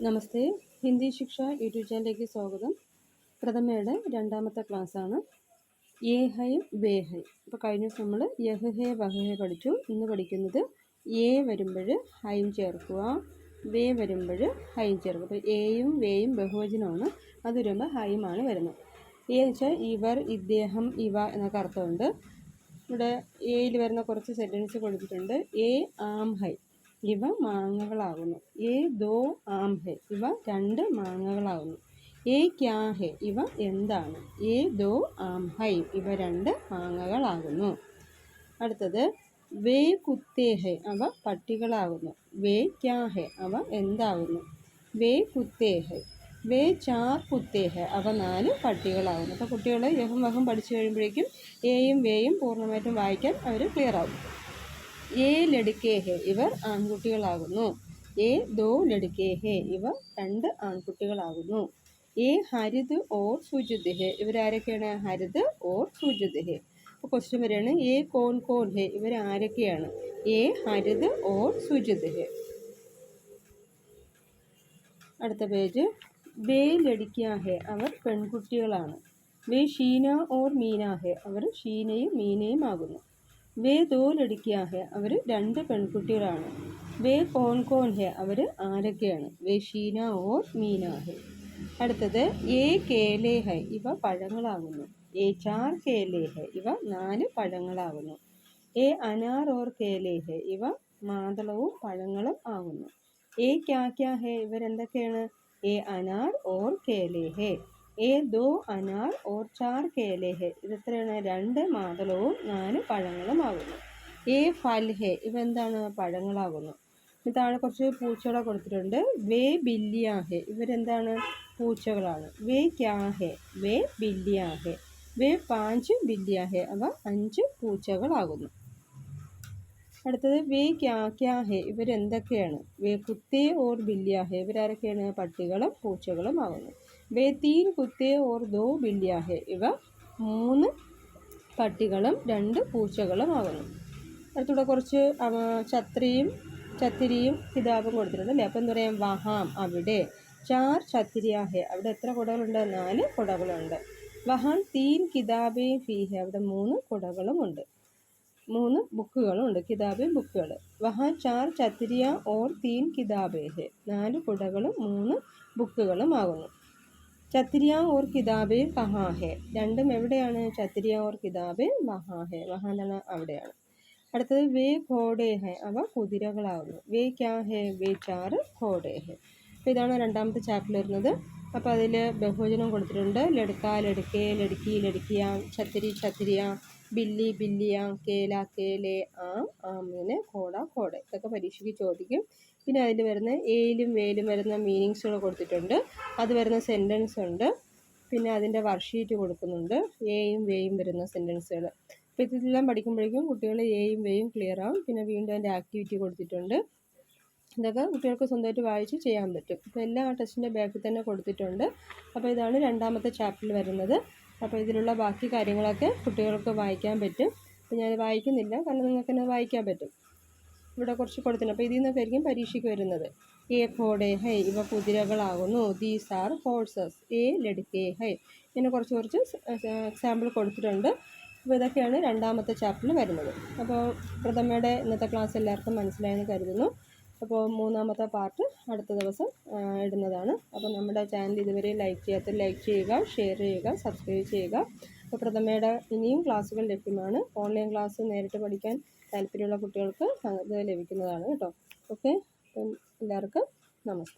നമസ്തേ. ഹിന്ദി ശിക്ഷ യൂട്യൂബ് ചാനലിലേക്ക് സ്വാഗതം. പ്രഥമയുടെ രണ്ടാമത്തെ ക്ലാസ്സാണ്. ഏ ഹൈ വേ ഹൈ. ഇപ്പോൾ കഴിഞ്ഞ ദിവസം നമ്മൾ യഹ് ഹേ വഹ് ഹേ പഠിച്ചു. ഇന്ന് പഠിക്കുന്നത് ഏ വരുമ്പോൾ ഹൈം ചേർക്കുക വേ വരുമ്പോൾ ഹൈം ചേർക്കുക. അപ്പോൾ എയും വേയും ബഹുവചനമാണ്. അത് വരുമ്പോൾ ഹൈമാണ് വരുന്നത്. ഏ വെച്ചാൽ ഇവർ ഇദ്ദേഹം ഇവ എന്നൊക്കെ അർത്ഥമുണ്ട്. ഇവിടെ എയിൽ വരുന്ന കുറച്ച് സെന്റൻസ് കൊടുത്തിട്ടുണ്ട്. എ ആം ഹൈ. ഇവ മാങ്ങകളാകുന്നു. എ ദോ ആം ഹെ ഇവ രണ്ട് മാങ്ങകളാകുന്നു. എ ക്യാ ഹെ ഇവ എന്താണ്? എ ദോ ആം ഹൈ ഇവ രണ്ട് മാങ്ങകളാകുന്നു. അടുത്തത് വേ കുത്തേ ഹെ അവ പട്ടികളാകുന്നു. വേ ക്യാ ഹെ അവ എന്താകുന്നു? വേ കുത്തേ ഹെ വേ ചാർ കുത്തേ ഹെ അവ നാല് പട്ടികളാകുന്നു. അപ്പോൾ കുട്ടികൾ യഹം വഹം പഠിച്ചു കഴിയുമ്പോഴേക്കും എയും വേയും പൂർണമായിട്ടും വായിക്കാൻ അവർ ക്ലിയർ ആകും ഏ ലടുക്കേ ഹെ ഇവർ ആൺകുട്ടികളാകുന്നു. ഏ ദോ ലടുക്കേ ഹെ ഇവർ രണ്ട് ആൺകുട്ടികളാകുന്നു. ഏ ഹരിത് ഓർ സൂചിത് ഹെ ഇവരാരൊക്കെയാണ്? ഹരിത് ഓർ സൂചിത് ഹെ അപ്പോൾ ക്വസ്റ്റ്യൻ വരികയാണ് ഏ കോൺ കോൺ ഹെ ഇവരാരൊക്കെയാണ്? ഏ ഹരിത് ഓർ സൂചിത് ഹെ അടുത്ത പേജ് ബേ ലടിക്ക ഹെ അവർ പെൺകുട്ടികളാണ്. വേ ഷീന ഓർ മീന ഹെ അവർ ഷീനയും മീനയും ആകുന്നു. വേ ദോ ലടിക്ക ഹെ അവർ രണ്ട് പെൺകുട്ടികളാണ്. വേ കോൺ കോൺ ഹെ അവർ ആരൊക്കെയാണ്? വേ ഷീന ഓർ മീന ഹെ അടുത്തത് ഏ കേലേ ഹൈ ഇവ പഴങ്ങളാകുന്നു ഏ ചാർ കേലേ ഹെ ഇവ നാല് പഴങ്ങളാകുന്നു ഏ അനാർ ഓർ കേലേ ഹെ ഇവ മാതളവും പഴങ്ങളും ആകുന്നു ഏ ക്യാ ക്യാ ഹെ ഇവരെന്തൊക്കെയാണ്? ഏ അനാർ ഓർ കേലേ ഹെ ഏ ദോ അനാർ ഓർ ചാർ കേലേ ഹെ ഇതെത്രയാണ്? രണ്ട് മാതളവും നാല് പഴങ്ങളും ആകുന്നു ഏ ഫൽ ഹെ ഇവ എന്താണ്? പഴങ്ങളാകുന്നു. താഴെ കുറച്ച് പൂച്ചകളെ കൊടുത്തിട്ടുണ്ട്. വേ ബില്ലിയാ ഹെ ഇവരെന്താണ്? പൂച്ചകളാണ്. വേ ക്യാ ഹെ വേ ബില്ലിയാ ഹെ വേ പാഞ്ച് ബില്ലിയാ ഹെ അവ അഞ്ച് പൂച്ചകളാകുന്നു. അടുത്തത് വേ ക്യാ ക്യാ ഹേ ഇവരെന്തൊക്കെയാണ്? വേ കുത്തേ ഓർ ബില്ലിയാ ഹെ ഇവരാരൊക്കെയാണ്? പട്ടികളും പൂച്ചകളും ആകുന്നു. വേ തീൻ കുത്തേ ഓർ ദോ ബില്ലിയാ ഹെ ഇവ മൂന്ന് പട്ടികളും രണ്ട് പൂച്ചകളും ആകുന്നു. അടുത്തൂടെ കുറച്ച് ഛത്രിയും ചത്തിരിയും കിതാബും കൊടുത്തിട്ടുണ്ട് അല്ലേ? അപ്പോൾ എന്താ പറയുക വഹാം അവിടെ. ചാർ ഛത്തിരിയാ ഹെ അവിടെ എത്ര കുടകളുണ്ട്? നാല് കുടകളുണ്ട്. വഹാൻ തീൻ കിതാബേ ഫീ ഹെ അവിടെ മൂന്ന് കുടകളുമുണ്ട്. മൂന്ന് ബുക്കുകളുണ്ട്. കിതാബ് ബുക്കുകൾ. വഹാൻ ചാർ ചത്തിരിയ ഓർ തീൻ കിതാബേ ഹെ നാല് കുടകളും മൂന്ന് ബുക്കുകളും ആകുന്നു. ചത്തിരിയ ഓർ കിതാബേ വഹാഹെ. രണ്ടും എവിടെയാണ്? ചത്തിരിയ ഓർ കിതാബേ വഹാഹെ. വഹാ എന്താണ് അവിടെയാണ്. അടുത്തത് വേ ഘോഡേ ഹെ അവ കുതിരകളാകുന്നു. വേ ക്യാ ഹെ? വേ ചാറ് ഘോഡേ ഹെ അപ്പോൾ ഇതാണ് രണ്ടാമത്തെ ചാപ്റ്റർ വരുന്നത്. അപ്പോൾ അതിൽ ബഹുവചനം കൊടുത്തിട്ടുണ്ട്. ലടുക്ക ലടുക്കേ ലടുക്കി ലടുക്കിയ ഛത്തിരി ഛത്തിരിയ ബില്ലി ബില്ലിയാ കേല കേലെ ആ ആമിന് കോട കോട ഇതൊക്കെ പരീക്ഷയ്ക്ക് ചോദിക്കും. പിന്നെ അതിൽ വരുന്ന ഏയിലും വേയിലും വരുന്ന മീനിങ്സുകൾ കൊടുത്തിട്ടുണ്ട്. അത് വരുന്ന സെന്റൻസ് ഉണ്ട്. പിന്നെ അതിന്റെ വർഷീറ്റ് കൊടുക്കുന്നുണ്ട്. എയും വേയും വരുന്ന സെന്റൻസുകൾ അപ്പോൾ ഇതെല്ലാം പഠിക്കുമ്പോഴേക്കും കുട്ടികൾ എയും വേയും ക്ലിയർ ആവും. പിന്നെ വീണ്ടും അതിന്റെ ആക്ടിവിറ്റി കൊടുത്തിട്ടുണ്ട്. ഇതൊക്കെ കുട്ടികൾക്ക് സ്വന്തമായിട്ട് വായിച്ച് ചെയ്യാൻ പറ്റും. അപ്പോൾ എല്ലാം ആ ടെസ്റ്റിന്റെ ബാക്കിൽ തന്നെ കൊടുത്തിട്ടുണ്ട്. അപ്പോൾ ഇതാണ് രണ്ടാമത്തെ ചാപ്റ്ററിൽ വരുന്നത്. അപ്പോൾ ഇതിലുള്ള ബാക്കി കാര്യങ്ങളൊക്കെ കുട്ടികൾക്ക് വായിക്കാൻ പറ്റും. അപ്പോൾ ഞാൻ വായിക്കുന്നില്ല. കാരണം നിങ്ങൾക്ക് തന്നെ വായിക്കാൻ പറ്റും. ഇവിടെ കുറച്ച് കൊടുത്തിട്ടുണ്ട്. അപ്പോൾ ഇതിൽ നിന്നൊക്കെ ആയിരിക്കും പരീക്ഷയ്ക്ക് വരുന്നത്. എ ഫോഡെ ഹൈ ഇവ കുതിരകളാകുന്നു. ദീസ് ആർ ഹോഴ്സസ് എ ലടുക്കേ ഹൈ. ഇങ്ങനെ കുറച്ച് കുറച്ച് എക്സാമ്പിൾ കൊടുത്തിട്ടുണ്ട്. അപ്പോൾ ഇതൊക്കെയാണ് രണ്ടാമത്തെ ചാപ്റ്ററിൽ വരുന്നത്. അപ്പോൾ പ്രഥമയുടെ ഇന്നത്തെ ക്ലാസ് എല്ലാവർക്കും മനസ്സിലായെന്ന് കരുതുന്നു. അപ്പോൾ മൂന്നാമത്തെ പാർട്ട് അടുത്ത ദിവസം ഇടുന്നതാണ്. അപ്പോൾ നമ്മുടെ ചാനൽ ഇതുവരെ ലൈക്ക് ചെയ്യാത്ത ലൈക്ക് ചെയ്യുക ഷെയർ ചെയ്യുക സബ്സ്ക്രൈബ് ചെയ്യുക. അപ്പോൾ പ്രഥമയുടെ ഇനിയും ക്ലാസ്സുകൾ ലഭ്യമാണ്. ഓൺലൈൻ ക്ലാസ് നേരിട്ട് പഠിക്കാൻ താല്പര്യമുള്ള കുട്ടികൾക്ക് അത് ലഭിക്കുന്നതാണ് കേട്ടോ. ഓക്കെ എല്ലാവർക്കും നമസ്തേ